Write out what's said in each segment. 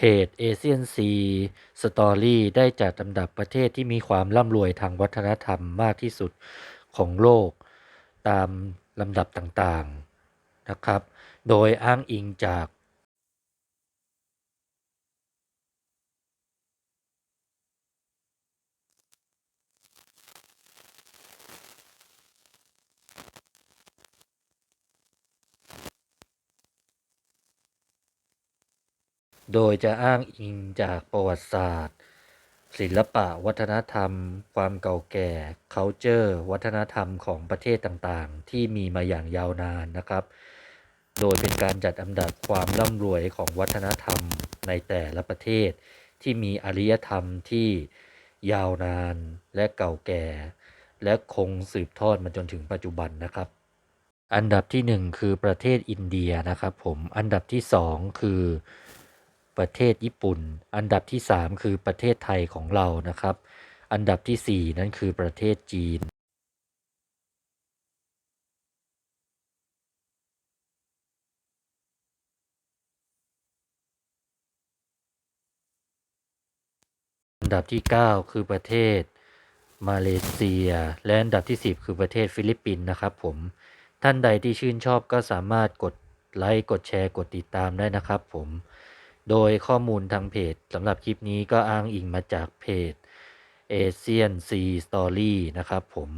เพจ Asian Sea Story ได้จัดลำดับประเทศที่มีความร่ำรวยทางวัฒนธรรมมากที่สุดของโลก ตามลำดับต่างๆนะครับ โดยอ้างอิงจาก โดยจะอ้างอิงจากประวัติศาสตร์ ศิลปะวัฒนธรรม ความเก่าแก่ culture วัฒนธรรมของประเทศต่างๆ ที่มีมาอย่างยาวนานนะครับ โดยเป็นการจัดอันดับความร่ำรวยของวัฒนธรรมในแต่ละประเทศ ที่มีอารยธรรมที่ยาวนานและเก่าแก่ และคงสืบทอดมาจนถึงปัจจุบันนะครับ อันดับที่หนึ่งคือประเทศอินเดียนะครับผมอันดับที่สองคือ ประเทศญี่ปุ่น อันดับที่สามคือประเทศไทยของเรานะครับ อันดับที่สี่นั่นคือประเทศจีนอันดับที่ 9 คือประเทศมาเลเซีย และอันดับที่ 10 คือประเทศฟิลิปปินส์นะครับผมท่านใดที่ชื่นชอบก็สามารถกดไลค์กดแชร์กดติดตามได้นะครับผม โดยข้อมูลทางเพจสำหรับคลิปนี้ก็อ้างอิงมาจากเพจ Asian Sea Story นะครับผม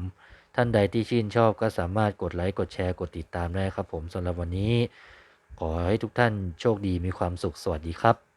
ท่านใดที่ชื่นชอบก็สามารถกดไลค์ กดแชร์ กดติดตามได้ครับผมสำหรับวันนี้ ขอให้ทุกท่านโชคดีมีความสุขสวัสดีครับ